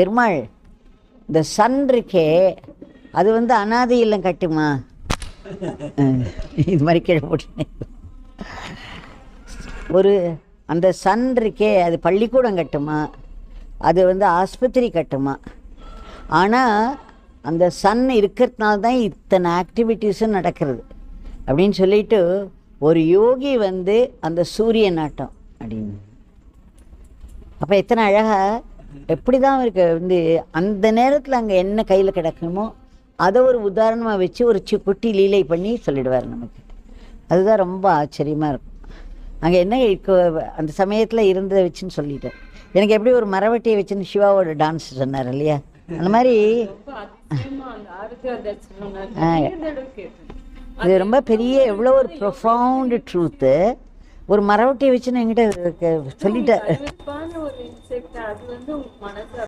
பெருமாள் இந்த சன் இருக்கே அது வந்து அனாதை இல்லம் கட்டுமா? இது மாதிரி கீழே ஒரு அந்த சன் இருக்கே அது பள்ளிக்கூடம் கட்டுமா? அது வந்து ஆஸ்பத்திரி கட்டுமா? ஆனால் அந்த சன் இருக்கிறதுனால தான் இத்தனை ஆக்டிவிட்டீஸும் நடக்கிறது. அப்படின்னு சொல்லிட்டு ஒரு யோகி வந்து அந்த சூரிய நாட்டம் அப்படின்னு. அப்போ எத்தனை அழகாக எப்படி தான் அவருக்கு வந்து அந்த நேரத்தில் அங்கே என்ன கையில் கிடக்குமோ அதை ஒரு உதாரணமாக வச்சு ஒரு சி குட்டி லீலை பண்ணி சொல்லிடுவார் நமக்கு அதுதான் ரொம்ப ஆச்சரியமாக இருக்கும். அங்கே என்ன அந்த சமயத்தில் இருந்ததை வச்சுன்னு சொல்லிட்டேன். எனக்கு எப்படி ஒரு மரவட்டியை வச்சுன்னு சிவாவோட டான்ஸ் சொன்னார் இல்லையா? அந்த மாதிரி இது ரொம்ப பெரிய எவ்வளோ ஒரு ப்ரொஃபவுண்டு ட்ரூத்து ஒரு மரவட்டியை வச்சுன்னு என்கிட்ட சொல்லிட்டேன்